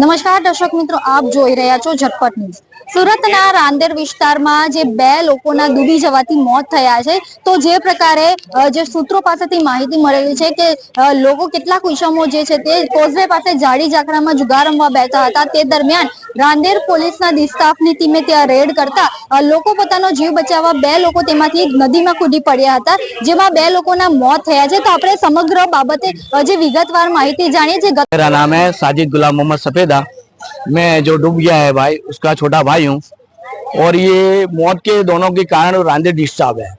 નમસ્કાર દર્શક મિત્રો, આપ જોઈ રહ્યા છો ઝટપટ ન્યૂઝ. સુરતના રાંદેર વિસ્તારમાં જે બે લોકોના ડૂબી જવાથી મોત થયા છે, તો જે પ્રકારે જે સૂત્રો પાસેથી માહિતી મળેલી છે કે લોકો કેટલાક ઇસમો જે છે તે કોઝવે પાસે જાડી ઝાકડામાં જુગાર રમવા બેઠા હતા. તે દરમિયાન રાંદેર પોલીસના ડિસ્ટાફની ટીમે ત્યાં રેડ કરતા લોકો પોતાનો જીવ બચાવવા બે લોકો તેમાંથી નદીમાં કૂદી પડ્યા હતા, જેમાં બે લોકોના મોત થયા છે. તો આપણે સમગ્ર બાબતે જે વિગતવાર માહિતી જાણીએ છીએ નામે ગુલામ મોહમ્મદ સફેદ सफेदा मैं जो डूब गया है भाई उसका छोटा भाई हूँ। और ये मौत के दोनों के कारण रांदे डिस्टर्ब है।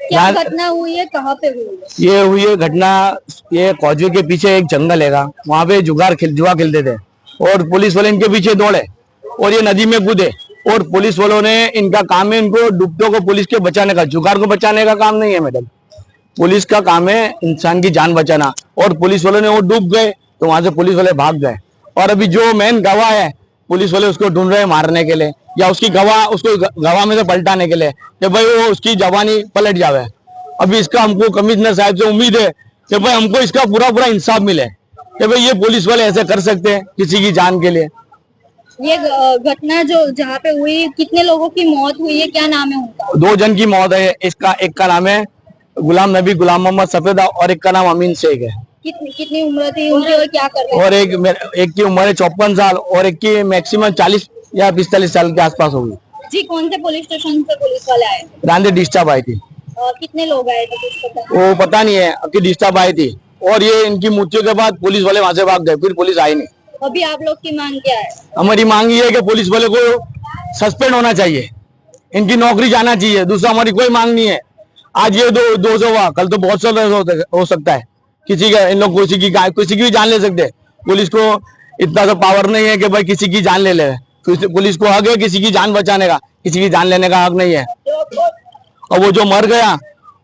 क्या घटना हुई है? कहाँ पे हुई है? ये हुई है घटना ये कौजवे के पीछे एक जंगल है वहाँ पे जुगार खेल जुआ खेलते थे। और पुलिस वाले इनके पीछे दौड़े और ये नदी में कूदे। और पुलिस वालों ने इनका काम है इनको डूबतों को पुलिस के बचाने का जुगार को बचाने का काम नहीं है मैडम पुलिस का काम है इंसान की जान बचाना। और पुलिस वालों ने वो डूब गए तो वहाँ से पुलिस वाले भाग गए। और अभी जो मेन गवाह है पुलिस वाले उसको ढूंढ रहे हैं मारने के लिए या उसकी गवाह उसको गवाह में से पलटाने के लिए कि भाई वो उसकी जवानी पलट जावे। अभी इसका हमको कमिश्नर साहब से उम्मीद है कि भाई हमको इसका पूरा पूरा इंसाफ मिले कि भाई ये पुलिस वाले ऐसे कर सकते हैं किसी की जान के लिए। ये घटना जो जहाँ पे हुई कितने लोगों की मौत हुई है क्या नाम है उनका? दो जन की मौत है इसका एक का नाम है गुलाम नबी गुलाम मोहम्मद सफेदा और एक का नाम अमीन शेख है। कितनी कितनी उम्र थी उनकी और क्या कर रहे और एक एक की उम्र है चौपन साल और एक की मैक्सिमम चालीस या पिस्तालीस साल के आसपास होगी? जी कौन से पुलिस स्टेशन से पुलिस वाले आए? रांदे डिस्टर्ब आई थी। अ, कितने लोग आए थे पता? वो पता नहीं है कि डिस्टर्ब आई थी। और ये इनकी मृत्यु के बाद पुलिस वाले वहाँ से भाग गए फिर पुलिस आई नहीं। अभी आप लोग की मांग क्या है? हमारी मांग ये है कि पुलिस वाले को सस्पेंड होना चाहिए। इनकी नौकरी जाना चाहिए। दूसरा हमारी कोई मांग नहीं है। आज ये दो दो सौ हुआ कल तो बहुत सौ हो सकता है। किसी का, इन लोग किसी की किसी की भी जान ले सकते पुलिस को इतना तो पावर नहीं है कि भाई किसी की जान ले ले। पुलिस को हक है किसी की जान बचाने का, किसी की जान लेने का हक नहीं है। और वो जो मर गया,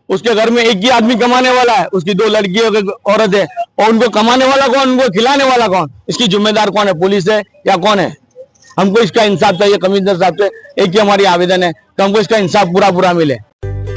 उसके घर में एक ही आदमी कमाने वाला है। उसकी दो लड़की और औरत है। और उनको कमाने वाला कौन? उनको खिलाने वाला कौन? इसकी जिम्मेदार कौन है? पुलिस है या कौन है? हमको इसका इंसाफ चाहिए, कमिश्नर साहब से। एक ही हमारी आवेदन है कि हमको इसका इंसाफ पूरा पूरा मिले।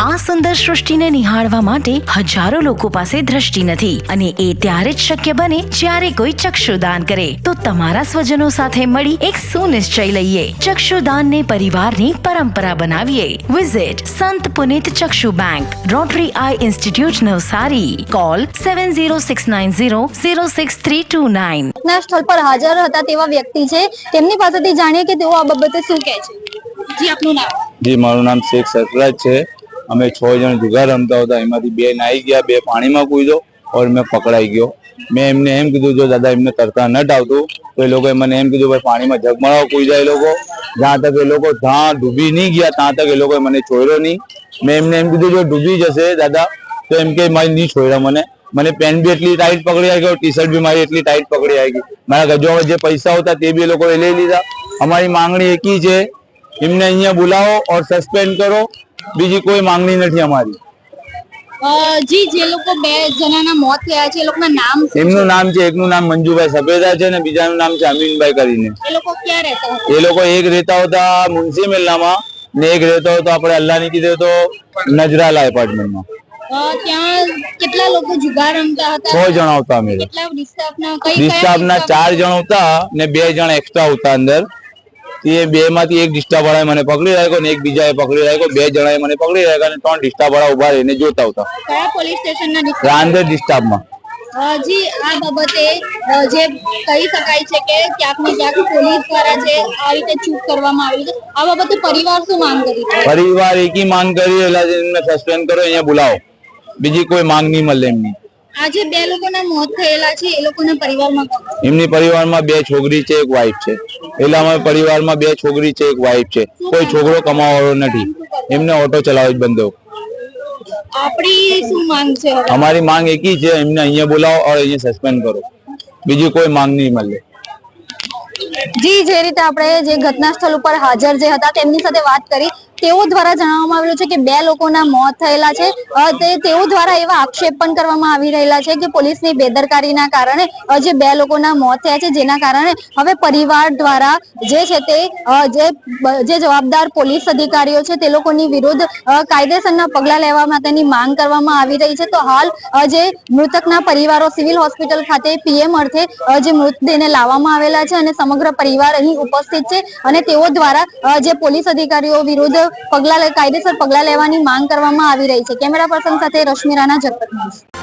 આ સુંદર સૃષ્ટિને નિહાળવા માટે હજારો લોકો પાસે દ્રષ્ટિ નથી અને એ ત્યારે જ શક્ય બને જ્યારે કોઈ ચક્ષુદાન કરે. તો તમારા સ્વજનો સાથે મળી એક સુનિશ્ચય લઈએ. ચક્ષુદાનને પરિવારની પરંપરા બનાવીએ. Visit Sant Punit Chakshu bank Rotary eye institute Navsari. Call seven zero six nine zero zero six three two nine ઘટના સ્થળ પર હાજર હતા તેવા વ્યક્તિ છે. તેમની પાસેથી જાણીએ કે તેઓ આ બાબતે શું કહે છે. જી આપનું નામ? જી મારું નામ શેખ સરફરાજ છે. અમે છ જણ જુગાર રમતા હતા. એમાંથી બે નાહી ગયા, બે પાણીમાં કૂદ્યો ઓર મેં પકડાઈ ગયો. મેં એમને એમ કીધું, જો દાદા, એમને તરતા ન આવતું તો એ લોકોએ મને એમ કીધું, ભાઈ, પાણીમાં જગમળાવ જાય એ લોકો. જ્યાં તક એ લોકો જ્યાં ડૂબી નહીં ગયા, ત્યાં તક એ લોકોએ મને છોડ્યો નહીં. મેં એમને એમ કીધું, જો ડૂબી જશે દાદા, તો એમ કે, મારી નહીં છોડ્યા મને. મને પેન્ટ બી એટલી ટાઈટ પકડી આવી ગયો ટી શર્ટ બી મારી એટલી ટાઈટ પકડી આવી ગઈ. મારા ગજવામાં જે પૈસા હતા તે બી એ લોકોએ લઈ લીધા. અમારી માંગણી એકી છે. એમને અહીંયા બોલાવો ઓર સસ્પેન્ડ કરો. બીજી કોઈ માંગણી નથી અમારી. જી જે લોકો બે જણાના મોત થયા છે એ લોકોના નામ એમનું નામ છે એકનું નામ મંજુભાઈ સફેદા છે ને બીજાનું નામ છે અમીનભાઈ કરીને. એ લોકો ક્યાં રહેતા હતા? એ લોકો એક રહેતા હતા મુનસી મેલ્લામાં ને એક રહેતો હતો આપણે અલ્લાની કીધે તો નજરાલા એપાર્ટમેન્ટમાં. ત્યાં કેટલા લોકો જુગાર રમતા છ જણા હતા અમે. કેટલા કઈ ચાર જણ હતા ને બે જણ એક્સ્ટ્રા હતા અંદર. એ બે માંથી એક ડિસ્ટાફ વાળાએ મને પકડી રાખ્યો ને એક બીજાએ પકડી રાખ્યો. બે જણાએ મને પકડી રાખ્યા અને ત્રણ ડિસ્ટાફ વાળા ઊભા રહીને જોતા હતા કયા પોલીસ સ્ટેશનના? રાંદેર ડિસ્ટાફમાં અ, જી આ બાબતે જે કહી શકાય છે કે ક્યાંક ને ક્યાંક પોલીસ દ્વારા જે આ રીતે ચૂક કરવામાં આવી છે. આ બાબતે પરિવાર શું માંગ કરી પરિવાર એકી માંગ કરી એટલે સસ્પેન્ડ કરો અહીંયા બોલાવો. બીજી કોઈ માંગ નહીં મળે એમની. આજે બે લોકોના મોત થયેલા છે એ લોકોના પરિવારમાં એમની પરિવારમાં બે છોકરી છે એક વાઈફ છે. એટલે અમારા પરિવારમાં બે છોકરી છે એક વાઈફ છે. કોઈ છોકરો કમાવાળો નથી. એમને ઓટો ચલાવવો જ બંધ આપણી શું માંગ છે અમારી માંગ એકી છે એમને અહીંયા બોલાવો और અહીંયા સસ્પેન્ડ કરો. બીજી કોઈ માંગ નહીં મળે. જી જે રીતે આપણે જે ઘટના સ્થળ ઉપર હાજર જે હતા તેમની સાથે વાત કરી. તેઓ દ્વારા જણાવવામાં આવેલું છે કે બે લોકોના મોત થયેલા છે. તેઓ દ્વારા એવા આક્ષેપ પણ કરવામાં આવી રહેલા છે કે પોલીસની બેદરકારીના કારણે જે બે લોકોના મોત થયા છે, જેના કારણે હવે પરિવાર દ્વારા જે છે તે જે જવાબદાર પોલીસ અધિકારીઓ છે, તે લોકોની વિરુદ્ધ કાયદેસરના પગલાં લેવા માટેની માંગ કરવામાં આવી રહી છે. તો હાલ જે મૃતકના પરિવારો સિવિલ હોસ્પિટલ ખાતે પીએમ અર્થે જે મૃતદેહને લાવવામાં આવેલા છે અને સમગ્ર પરિવાર અહીં ઉપસ્થિત છે અને તેઓ દ્વારા જે પોલીસ અધિકારીઓ વિરુદ્ધ પગલા કાયદેસર પગલા લેવાની માંગ કરવામાં આવી રહી છે. કેમેરા પર્સન સાથે રશ્મિ રાણા ન્યૂઝ